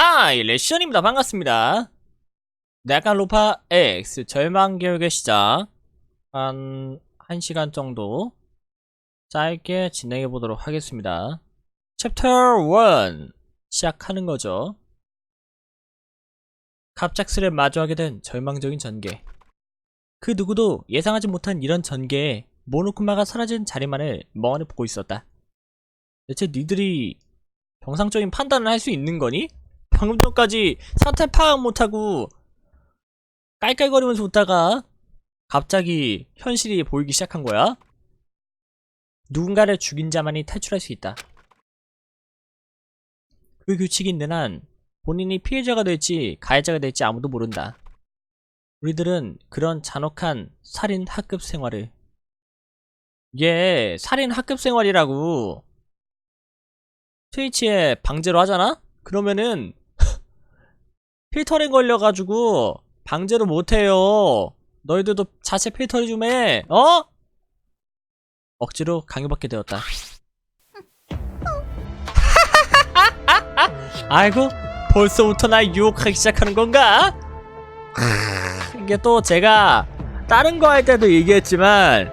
하이 레시언입니다. 반갑습니다. 네갈로파 X 절망교육의 시작. 한 1시간 정도 짧게 진행해 보도록 하겠습니다. 챕터 1 시작하는 거죠. 갑작스레 마주하게 된 절망적인 전개. 그 누구도 예상하지 못한 이런 전개에 모노쿠마가 사라진 자리만을 멍하니 보고 있었다. 대체 니들이 정상적인 판단을 할 수 있는 거니? 방금 전까지 사태 파악 못하고 깔깔거리면서 웃다가 갑자기 현실이 보이기 시작한 거야? 누군가를 죽인 자만이 탈출할 수 있다. 그 규칙이 있는 한 본인이 피해자가 될지 가해자가 될지 아무도 모른다. 우리들은 그런 잔혹한 살인 학급 생활을 이게 살인 학급 생활이라고 트위치에 방제로 하잖아? 그러면은 필터링 걸려가지고 방제로 못해요. 너희들도 자체 필터링 좀 해. 어? 억지로 강요받게 되었다. 아이고 벌써부터 날 유혹하기 시작하는 건가? 이게 또 제가 다른 거 할 때도 얘기했지만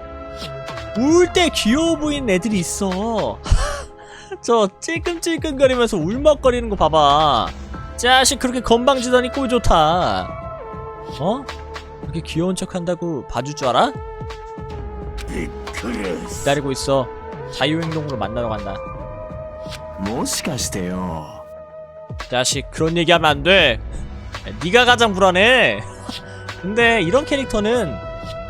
울 때 귀여워 보이는 애들이 있어. 저 찔끔찔끔거리면서 울먹거리는 거 봐봐. 자식 그렇게 건방지더니 꼴 좋다. 어? 그렇게 귀여운 척 한다고 봐줄 줄 알아? 기다리고 있어. 자유행동으로 만나러 간다. もしかしてよ 자식 그런 얘기하면 안 돼. 네가 가장 불안해. 근데 이런 캐릭터는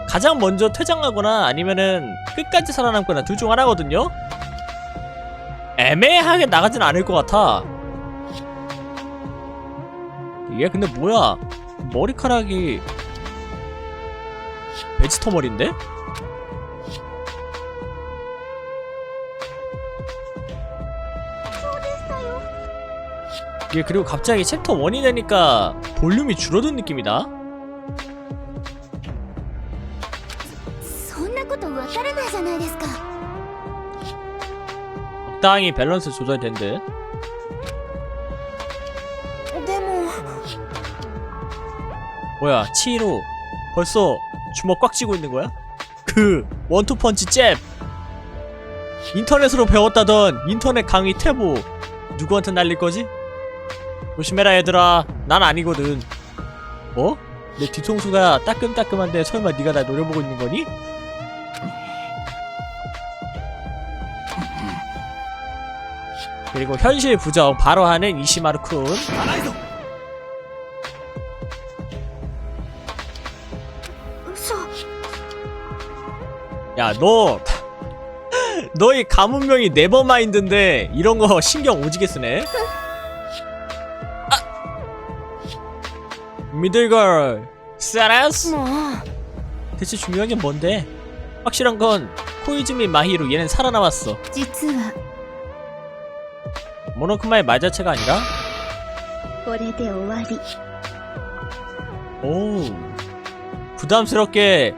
가장 먼저 퇴장하거나 아니면은 끝까지 살아남거나 둘 중 하나거든요. 애매하게 나가진 않을 것 같아. 얘? 근데 뭐야? 머리카락이 베지터 머리인데? 얘 그리고 갑자기 챕터 1이 되니까 볼륨이 줄어든 느낌이다. 어, 적당히 밸런스 조절된 듯. 뭐야, 치히로 벌써 주먹 꽉 쥐고 있는 거야? 그 원투펀치 잽! 인터넷으로 배웠다던 인터넷 강의 태보 누구한테 날릴 거지? 조심해라 얘들아 난 아니거든 어? 내 뒤통수가 따끔따끔한데 설마 네가 날 노려보고 있는 거니? 그리고 현실 부정 바로 하는 이시마루 쿤 야, 너, 너의 가문명이 네버마인드인데, 이런 거 신경 오지게 쓰네? 아! 미들걸, 세라스? もう 대체 중요한 게 뭔데? 확실한 건, 코이즈미 마히로 얘는 살아남았어. 実は 모노크마의 말 자체가 아니라? これで終わり 오, 부담스럽게,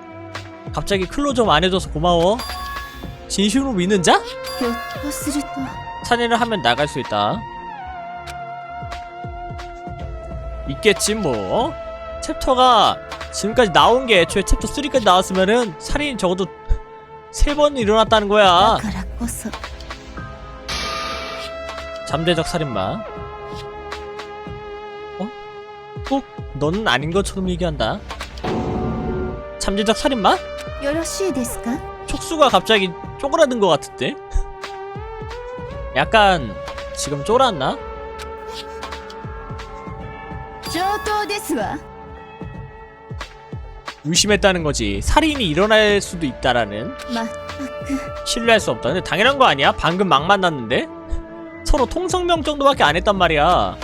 갑자기 클로 좀 안 해줘서 고마워. 진심으로 믿는 자? 찬이를 하면 나갈 수 있다. 있겠지 뭐. 챕터가 지금까지 나온 게 애초에 챕터 3까지 나왔으면은 살인이 적어도 세 번 일어났다는 거야. 잠재적 살인마. 어? 꼭 너는 아닌 것처럼 얘기한다. 잠재적 살인마? よろしいですか 촉수가 갑자기 쪼그라든 것 같은데? 약간 지금 쫄았나? 上等ですわ 의심했다는 거지. 살인이 일어날 수도 있다라는 まったく 신뢰할 수 없다. 근데 당연한 거 아니야? 방금 막 만났는데 서로 통성명 정도밖에 안 했단 말이야.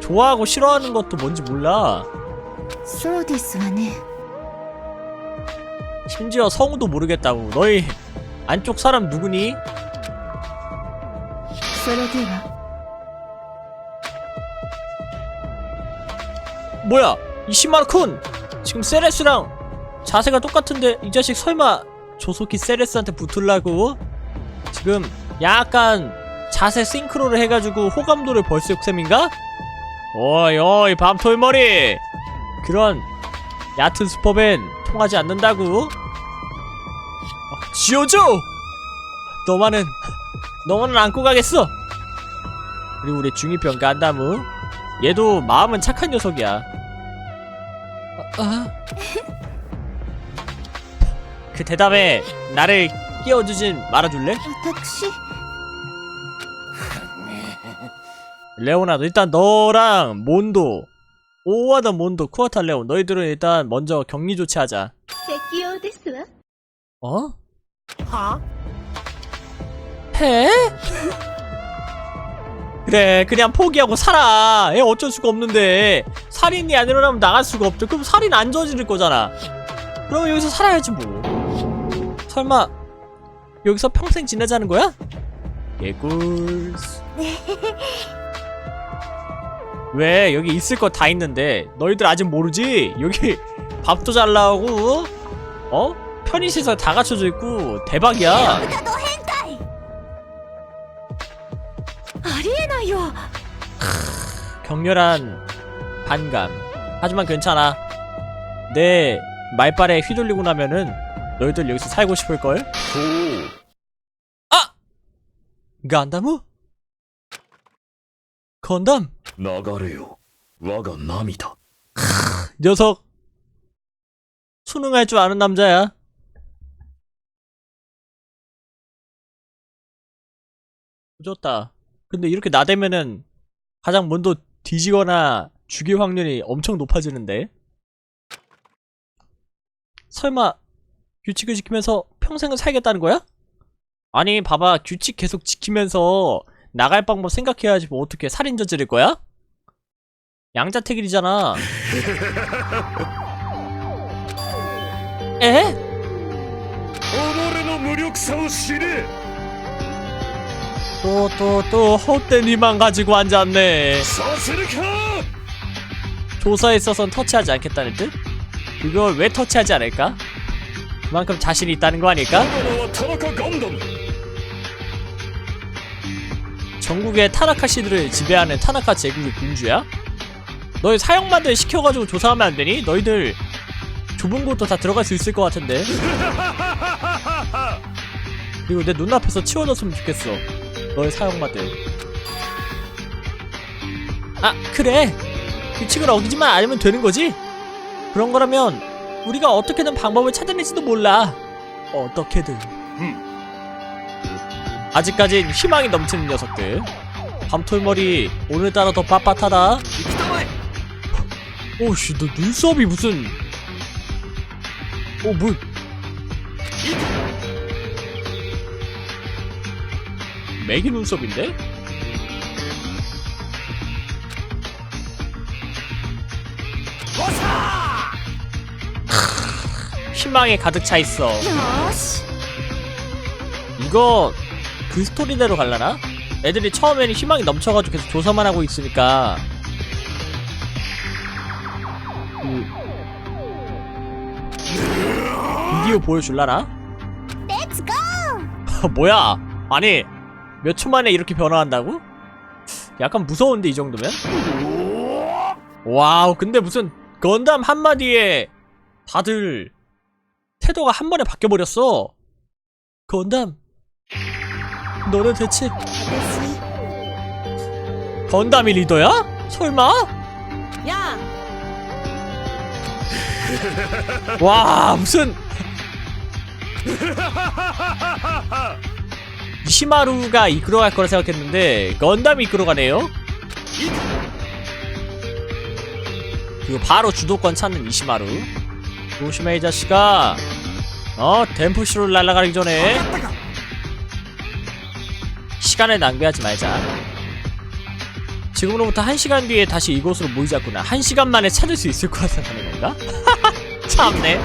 좋아하고 싫어하는 것도 뭔지 몰라. そうですわね 심지어 성우도 모르겠다고 너희 안쪽 사람 누구니? 뭐야 이시마르쿤 지금 세레스랑 자세가 똑같은데 이 자식 설마 조속히 세레스한테 붙을라고? 지금 약간 자세 싱크로를 해가지고 호감도를 벌스 욕셈인가? 어이 어이 밤톨머리 그런 얕은 수법엔 통하지 않는다고? 지어줘! 너만은 너만은 안고 가겠어! 그리고 우리 중2병 간다무 얘도 마음은 착한 녀석이야 어, 어? 그 대답에 나를 끼워주진 말아줄래? 택시. 레오나도 일단 너랑 몬도 오와다 몬도 쿠아타 레오 너희들은 일단 먼저 격리 조치하자 어? 해? 그래 그냥 포기하고 살아 애 어쩔 수가 없는데 살인이 안 일어나면 나갈 수가 없죠 그럼 살인 안 저지를 거잖아 그럼 여기서 살아야지 뭐 설마 여기서 평생 지내자는 거야? 개꿀스 왜 여기 있을 거 다 있는데 너희들 아직 모르지? 여기 밥도 잘 나오고 어? 편의시설 다 갖춰져 있고 대박이야. 격렬한 반감. 하지만 괜찮아. 내 말빨에 휘둘리고 나면은 너희들 여기서 살고 싶을걸? 아! 간다무? 건담? 나가래요. 와가 남이다. 녀석! 수능할 줄 아는 남자야. 조졌다 근데 이렇게 나대면은 가장 먼저 뒤지거나 죽일 확률이 엄청 높아지는데 설마 규칙을 지키면서 평생을 살겠다는 거야? 아니 봐봐 규칙 계속 지키면서 나갈 방법 생각해야지 뭐 어떻게 살인 저지를 거야? 양자택일이잖아 에? 오노레노 무력사오 시네 또 또 또 헛된 희망 가지고 앉았네 조사에 있어선 터치하지 않겠다는 뜻? 그걸 왜 터치하지 않을까? 그만큼 자신이 있다는 거 아닐까? 전국의 타나카 시들을 지배하는 타나카 제국의 군주야? 너희 사형만들 시켜가지고 조사하면 안 되니? 너희들 좁은 곳도 다 들어갈 수 있을 것 같은데 그리고 내 눈앞에서 치워졌으면 좋겠어 너희 사형마들 아 그래. 규칙을 어기지만 않으면 되는 거지? 그런 거라면 우리가 어떻게든 방법을 찾아낼지도 몰라. 어떻게든. 아직까진 희망이 넘치는 녀석들. 밤톨머리 오늘따라 더 빳빳하다. 오씨 너 눈썹이 무슨. 어 뭐? 매기 눈썹인데? 희망에 가득 차 있어 이거 그 스토리대로 갈라나? 애들이 처음에는 희망이 넘쳐가지고 계속 조사만 하고 있으니까 그 비디오 보여줄라나? 뭐야? 아니 몇 초 만에 이렇게 변화한다고? 약간 무서운데 이 정도면? 와우 근데 무슨 건담 한마디에 다들 태도가 한 번에 바뀌어버렸어 건담 너는 대체 私 건담이 리더야? 설마? や와 무슨 이 시마루가 이끌어갈 거라 생각했는데 건담이 이끌어가네요 그리고 바로 주도권 찾는 이시마루 조심해 이 자식아 어 댐프시로 날아가기 전에 시간을 낭비하지 말자 지금으로부터 1시간 뒤에 다시 이곳으로 모이자꾸나 1시간 만에 찾을 수 있을 거라 생각하는 건가? 참네.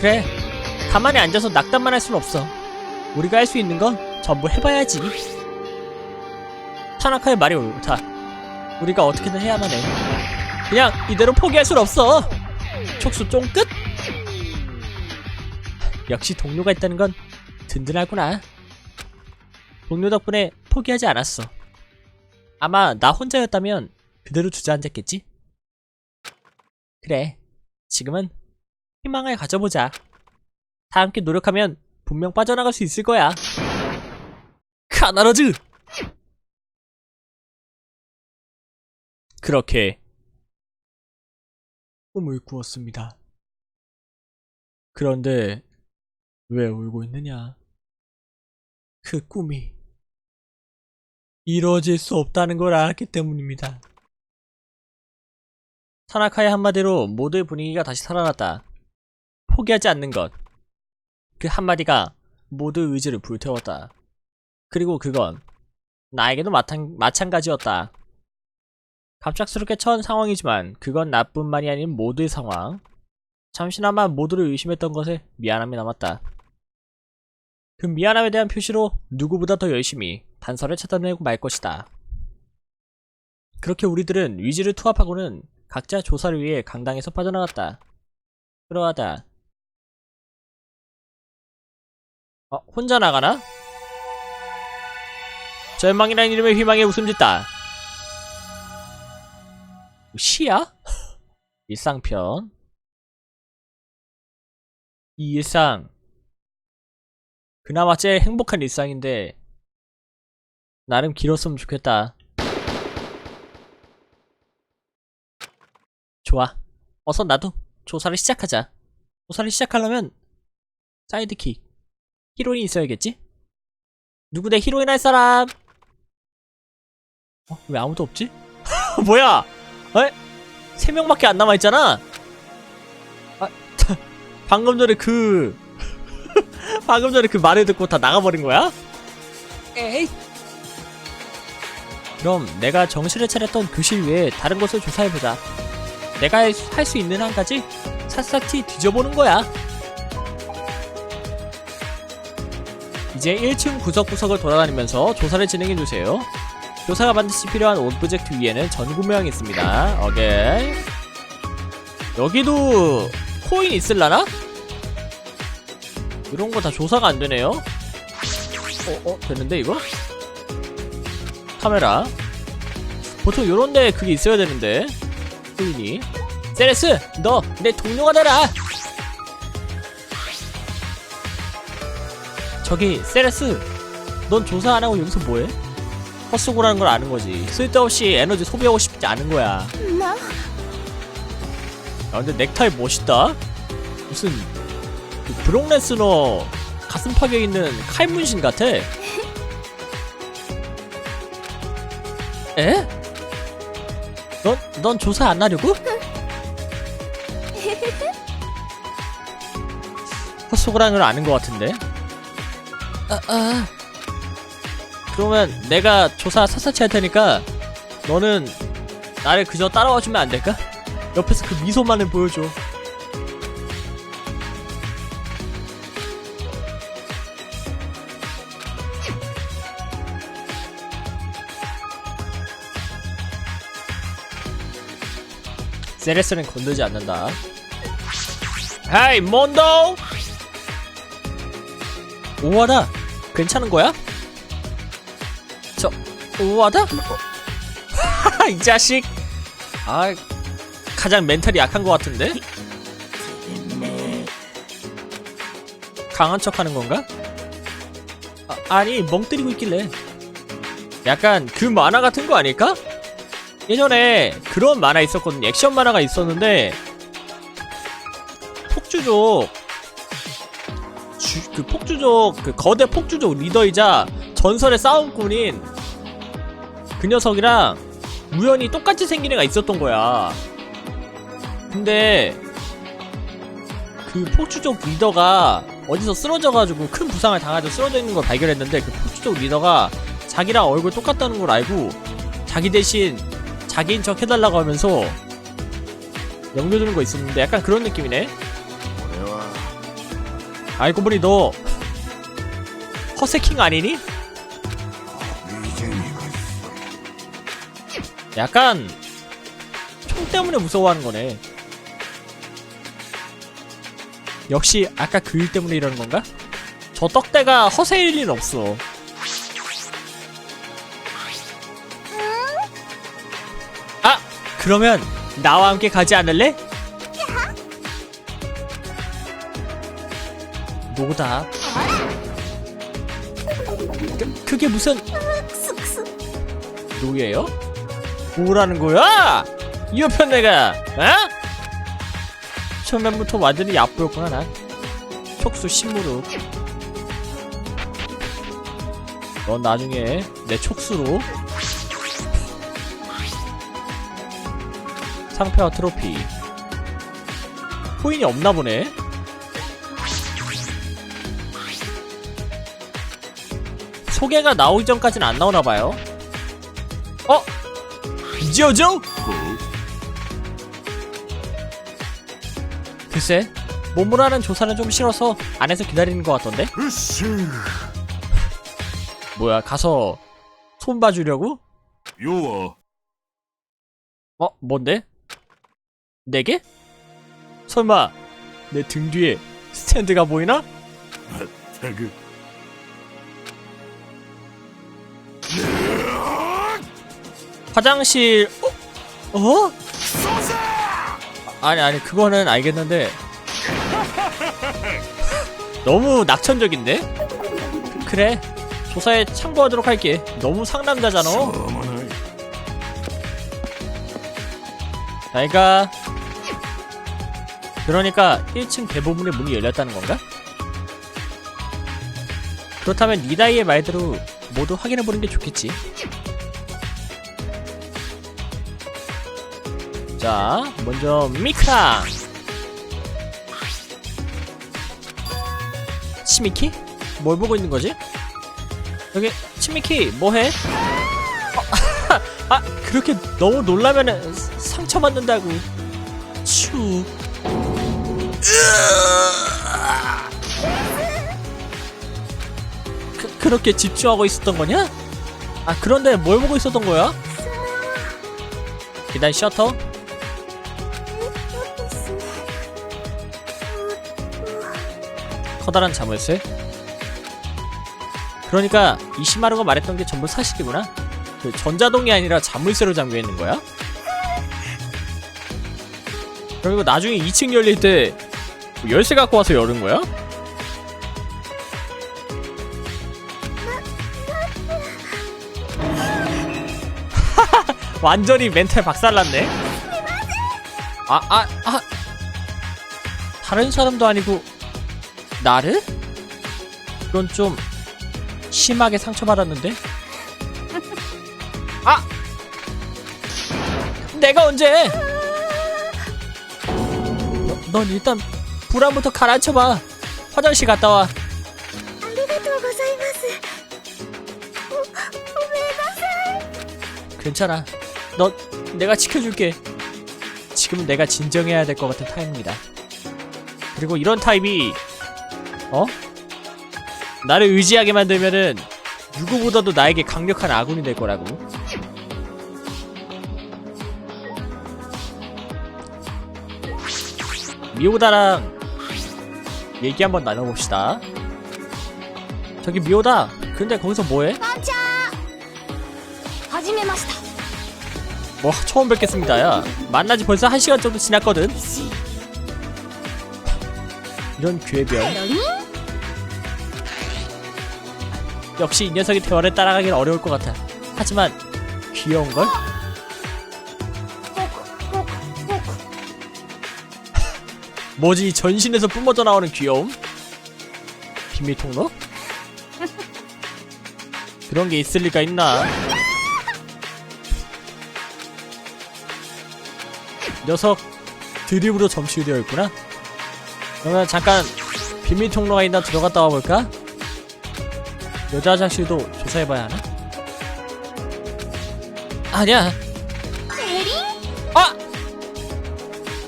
그래. 가만히 앉아서 낙담만 할 순 없어. 우리가 할 수 있는 건 전부 해봐야지. 타나카의 말이 옳다. 우리가 어떻게든 해야만 해. 그냥 이대로 포기할 순 없어. 촉수 쫑끝? 역시 동료가 있다는 건 든든하구나. 동료 덕분에 포기하지 않았어. 아마 나 혼자였다면 그대로 주저앉았겠지? 그래, 지금은 희망을 가져보자. 다 함께 노력하면 분명 빠져나갈 수 있을 거야. 카나로즈! 그렇게 꿈을 꾸었습니다. 그런데 왜 울고 있느냐? 그 꿈이 이루어질 수 없다는 걸 알았기 때문입니다. 타나카의 한마디로 모두의 분위기가 다시 살아났다. 포기하지 않는 것. 그 한마디가 모두의 의지를 불태웠다. 그리고 그건 나에게도 마찬, 마찬가지였다. 갑작스럽게 처한 상황이지만 그건 나뿐만이 아닌 모두의 상황. 잠시나마 모두를 의심했던 것에 미안함이 남았다. 그 미안함에 대한 표시로 누구보다 더 열심히 단서를 찾아내고 말 것이다. 그렇게 우리들은 위지를 투합하고는 각자 조사를 위해 강당에서 빠져나갔다. 그러하다. 어, 혼자 나가나? 절망이라는 이름의 희망에 웃음 짓다. 시야? 일상편. 이 일상. 그나마 제일 행복한 일상인데, 나름 길었으면 좋겠다. 좋아. 어서 나도 조사를 시작하자. 조사를 시작하려면, 사이드킥. 히로인이 있어야겠지? 누구 내 히로인 할 사람? 어? 왜 아무도 없지? 뭐야? 에? 세 명밖에 안 남아있잖아? 아, 방금 전에 그, 방금 전에 그 말을 듣고 다 나가버린 거야? 에이. 그럼 내가 정신을 차렸던 교실 외에 다른 곳을 조사해보자. 내가 할 수 있는 한까지 샅샅이 뒤져보는 거야. 이제 1층 구석구석을 돌아다니면서 조사를 진행해주세요. 조사가 반드시 필요한 오브젝트 위에는 전구명이 있습니다. 오케이. 여기도 코인 있을라나? 이런 거 다 조사가 안 되네요. 어, 어, 됐는데 이거? 카메라. 보통 요런데 그게 있어야 되는데. 코인이. 세레스, 너 내 동료가 되라. 저기 세레스, 넌 조사 안 하고 여기서 뭐해? 헛수고라는 걸 아는 거지. 쓸데없이 에너지 소비하고 싶지 않은 거야.な야, 근데 넥타이 멋있다. 무슨 그 브록 레스너 가슴 파격 있는 칼 문신 같아. 에? 넌, 넌 조사 안 하려고? 헛소고라는 걸 아는 것 같은데. 아, 아. 그러면 내가 조사 샅샅이 할 테니까 너는 나를 그저 따라와 주면 안 될까? 옆에서 그 미소만을 보여줘. 세레스는 건들지 않는다. 헤이, 몬도! 오하다! 괜찮은 거야? 저, 오하다? 어. 이 자식! 아, 가장 멘탈이 약한 것 같은데? 강한 척 하는 건가? 아, 아니, 멍 때리고 있길래. 약간 그 만화 같은 거 아닐까? 예전에 그런 만화 있었거든요. 액션 만화가 있었는데, 폭주족, 주- 그 폭주족, 그 거대 폭주족 리더이자 전설의 싸움꾼인 그 녀석이랑 우연히 똑같이 생긴 애가 있었던 거야. 근데 그 폭주족 리더가 어디서 쓰러져가지고 큰 부상을 당하고 쓰러져 있는 걸 발견했는데 그 폭주족 리더가 자기랑 얼굴 똑같다는 걸 알고 자기 대신 자기인 척 해달라고 하면서 넘겨주는 거 있었는데 약간 그런 느낌이네. 알고 보니 너 허세킹 아니니? 약간 총 때문에 무서워하는 거네 역시 아까 그 일 때문에 이러는 건가? 저 떡대가 허세일 리는 없어 아! 그러면 나와 함께 가지 않을래? 노답 그, 그게 무슨 노예요? 뭐라는 거야? 이 옆편 내가 어? 처음엔부터 완전히 야뿌였구나 난 촉수 신무룩 넌 나중에 내 촉수로 상패와 트로피 코인이 없나 보네 소개가 나오기 전까지는 안 나오나 봐요. 어? 지어죠 글쎄, 몸으로 하는 조사는 좀 싫어서 안에서 기다리는 것 같던데? 뭐야, 가서 손 봐주려고? 요어. 어, 뭔데? 네 개? 설마 내 등 뒤에 스탠드가 보이나? 아, 화장실 어? 어? 아니 아니 그거는 알겠는데 너무 낙천적인데? 그래 조사에 참고하도록 할게 너무 상남자잖아 그러니까 그러니까 1층 대부분의 문이 열렸다는 건가? 그렇다면 니다이의 말대로 모두 확인해보는 게 좋겠지 자 먼저 미크랑 치미키? 뭘 보고 있는 거지? 여기 치미키 뭐해? 어, 아 그렇게 너무 놀라면은 상처 받는다고 추 그, 그렇게 집중하고 있었던 거냐? 아 그런데 뭘 보고 있었던 거야? 계단 셔터? 커다란 자물쇠? 그러니까 이시마루가 말했던 게 전부 사실이구나. 그 전자동이 아니라 자물쇠로 잠겨 있는 거야? 그리고 나중에 2층 열릴 때뭐 열쇠 갖고 와서 여는 거야? 완전히 멘탈 박살났네. 아, 아, 아. 다른 사람도 아니고 나를? 그건 좀 심하게 상처받았는데? 아! 내가 언제! 너, 넌 일단 불안부터 가라앉혀봐. 화장실 갔다 와. 괜찮아. 너 내가 지켜줄게. 지금은 내가 진정해야 될 것 같은 타입입니다. 그리고 이런 타입이 어? 나를 의지하게 만들면은 누구보다도 나에게 강력한 아군이 될 거라고. 미오다랑 얘기 한번 나눠봅시다. 저기 미오다. 근데 거기서 뭐해? 뭐 처음 뵙겠습니다. 야 만나지 벌써 한 시간 정도 지났거든. 이런 괴변 역시 이 녀석이 대화를 따라가긴 어려울 것 같아 하지만 귀여운걸? 뭐지 전신에서 뿜어져 나오는 귀여움? 비밀 통로? 그런 게 있을 리가 있나? 녀석 드립으로 점치되어 있구나? 그러면 잠깐 비밀 통로가 있나 들어갔다 와볼까? 여자 화장실도 조사해봐야 하나? 아니야 에리? 아!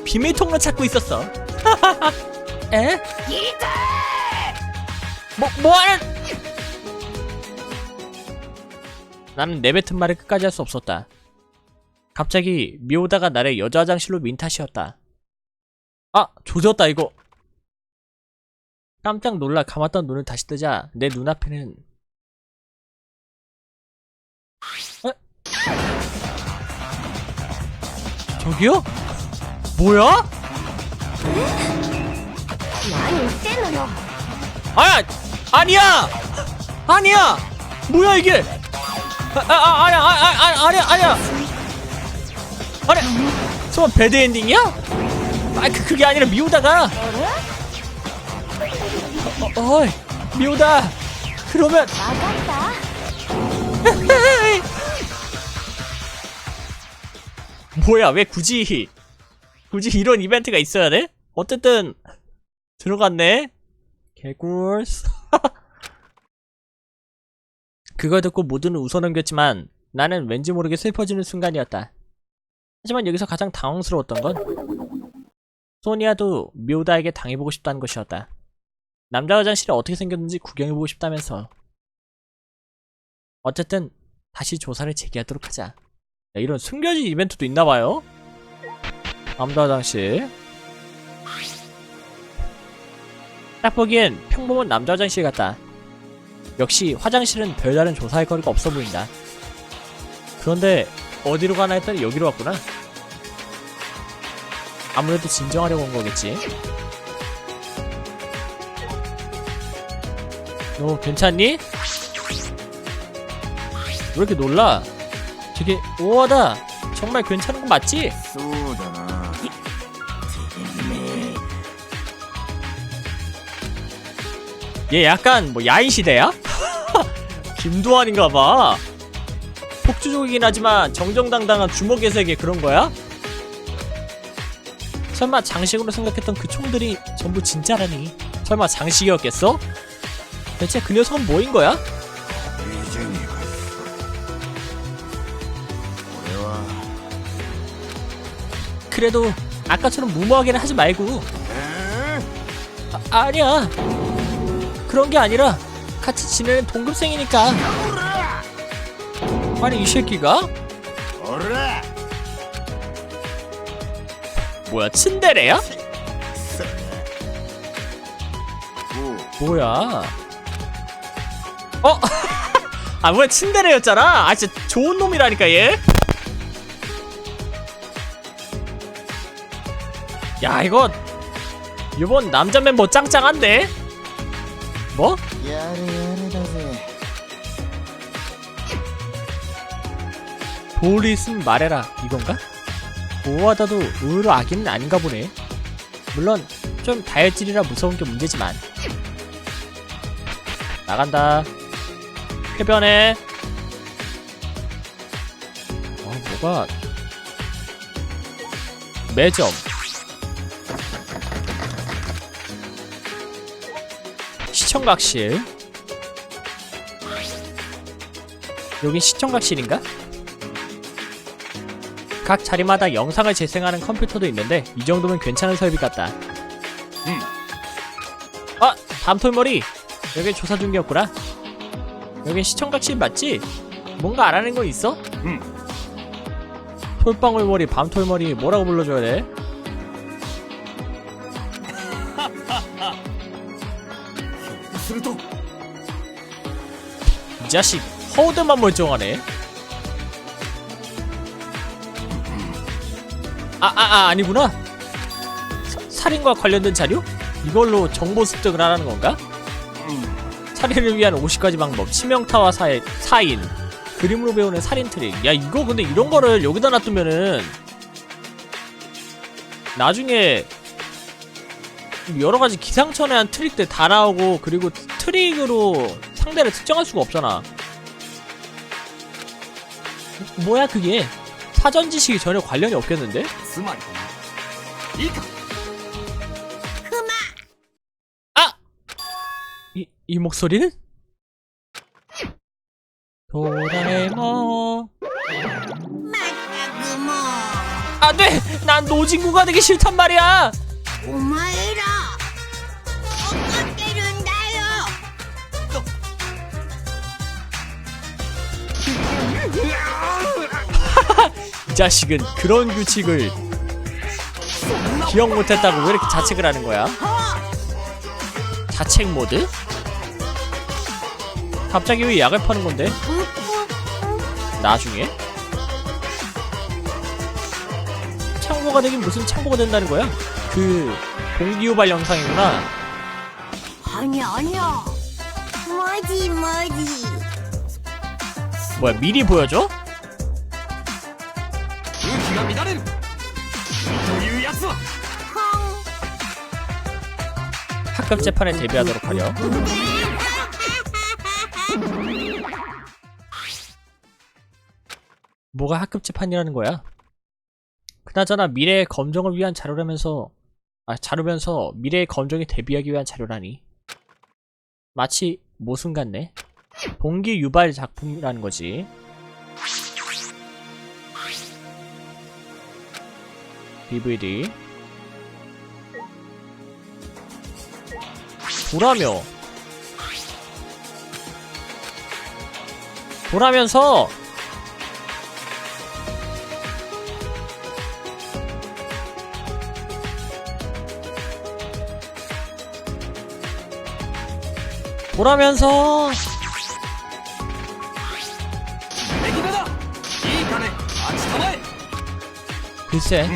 비밀 통로 찾고 있었어 에? 이리 뭐, 뭐하는 나는 내뱉은 말을 끝까지 할 수 없었다. 갑자기 미오다가 나를 여자 화장실로 민 탓이었다. 아! 조졌다 이거. 깜짝 놀라 감았던 눈을 다시 뜨자 내 눈앞에는 어? 저기요? 뭐야? 아야! 아니야! 아니야! 뭐야 이게! 아, 아, 아 아니야, 아, 아, 아, 아니야, 아니야! 아니, 설마 배드 엔딩이야? 아, 그, 그게 아니라 미우다가 어, 어이, 미호다. 그러면 나간다. 뭐야, 왜 굳이 굳이 이런 이벤트가 있어야 돼? 어쨌든 들어갔네. 개굴. 그걸 듣고 모두는 웃어넘겼지만 나는 왠지 모르게 슬퍼지는 순간이었다. 하지만 여기서 가장 당황스러웠던 건 소니아도 미오다에게 당해보고 싶다는 것이었다. 남자 화장실이 어떻게 생겼는지 구경해보고 싶다면서. 어쨌든 다시 조사를 재개하도록 하자. 야, 이런 숨겨진 이벤트도 있나봐요? 남자 화장실. 딱 보기엔 평범한 남자 화장실 같다. 역시 화장실은 별다른 조사할 거리가 없어 보인다. 그런데 어디로 가나 했더니 여기로 왔구나. 아무래도 진정하려고 온 거겠지 너 괜찮니? 왜 이렇게 놀라? 되게 우와다 정말 괜찮은 거 맞지? 소다나. 얘 약간 뭐 야인시대야? 김두환인가봐. 폭주족이긴 하지만 정정당당한 주먹의 세계 그런 거야? 설마 장식으로 생각했던 그 총들이 전부 진짜라니 설마 장식이었겠어? 대체 그 녀석은 뭐인 거야? 그래도 아까처럼 무모하게는 하지 말고. 아, 아니야. 그런 게 아니라 같이 지내는 동급생이니까. 아니 이 새끼가? 뭐야 츤데레야? 뭐야? 어? 아 뭐야 침대레였잖아? 아 진짜 좋은 놈이라니까 얘? 야 이거 이번 남자 멤버 짱짱한데? 뭐? 보리슨 말해라 이건가? 뭐하다도 의외로 아기는 아닌가 보네 물론 좀 다혈질이라 무서운 게 문제지만 나간다 해변에 어 뭐가 매점 시청각실 여긴 시청각실인가? 각 자리마다 영상을 재생하는 컴퓨터도 있는데 이 정도면 괜찮은 설비 같다. 음. 아, 밤톨머리. 여긴 조사 중이었구나. 여긴 시청각신 맞지? 뭔가 알 아는 거 있어? 응. 톨방울머리, 밤톨머리 뭐라고 불러줘야 돼? 이 자식 허우드만 멀쩡하네 아아아 아, 아, 아니구나 사, 살인과 관련된 자료? 이걸로 정보 습득을 하라는 건가? 살인을 위한 50가지 방법, 치명타와 사인, 사인, 그림으로 배우는 살인 트릭. 야, 이거 근데 이런 거를 여기다 놔두면은 나중에 여러 가지 기상천외한 트릭들 다 나오고 그리고 트릭으로 상대를 특정할 수가 없잖아. 뭐야 그게? 사전 지식이 전혀 관련이 없겠는데? 이 목소리는? 도라에몽 마카구모 안돼! 난 노진구가 되기 싫단 말이야! 오마에라 어떻게 된다요? 이 자식은 그런 규칙을 기억 못했다고 왜 이렇게 자책을 하는 거야? 어. 자책 모드? 갑자기 왜 약을 파는 건데? 나중에? 창고가 되긴 무슨 창고가 된다는 거야? 그 공기후발 영상이구나 아니야 아니야 뭐지 뭐지 뭐야 미리 보여줘? 학급 재판에 대비하도록 하렴. 뭐가 학급 재판이라는 거야? 그나저나 미래의 검정을 위한 자료라면서 아 자료면서 미래의 검정에 대비하기 위한 자료라니. 마치 모순 같네. 동기 유발 작품이라는 거지. DVD 보라며. 보라면서 보라면서. 글쎄.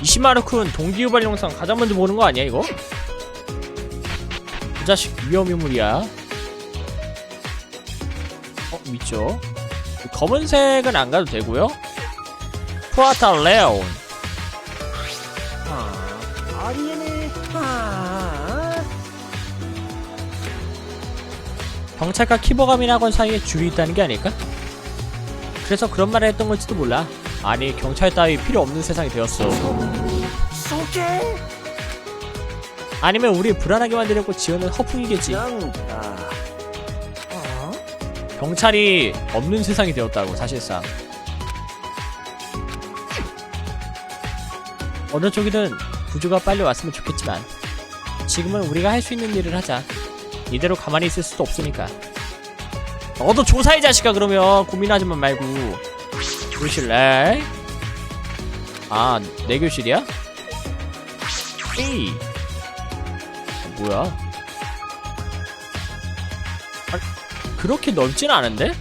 이시마르쿤 동기유발 영상 가장 먼저 보는 거 아니야 이거? 그 자식 위험유물이야. 어? 믿죠? 검은색은 안 가도 되고요. 푸아타 레온. 아... 아리에네. 경찰과 키보감이라곤 사이에 줄이 있다는 게 아닐까? 그래서 그런 말을 했던 걸지도 몰라. 아니 경찰 따위 필요 없는 세상이 되었어. 아니면 우리 불안하게 만들려고 지어낸 허풍이겠지. 경찰이 없는 세상이 되었다고 사실상. 어느 쪽이든 구조가 빨리 왔으면 좋겠지만 지금은 우리가 할 수 있는 일을 하자 이대로 가만히 있을 수도 없으니까 너도 조사해 자식아 그러면 고민하지만 말고 교실래? 아, 내 교실이야? 에이 뭐야 그렇게 넓진 않은데?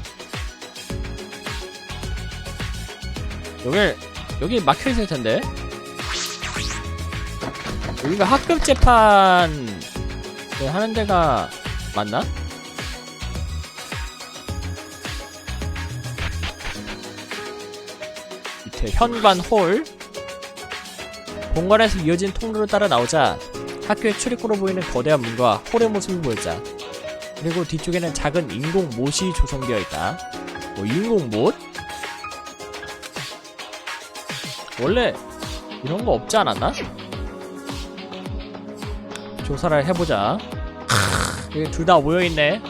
여기 여기 막혀 있을 텐데. 여기가 학급 재판 네, 하는 데가 맞나? 밑에 현관 홀 본관에서 이어진 통로를 따라 나오자 학교의 출입구로 보이는 거대한 문과 홀의 모습이 보였자 그리고 뒤쪽에는 작은 인공 못이 조성되어 있다. 뭐 인공 못? 원래 이런 거 없지 않았나? 조사를 해보자. 여기 둘 다 모여있네.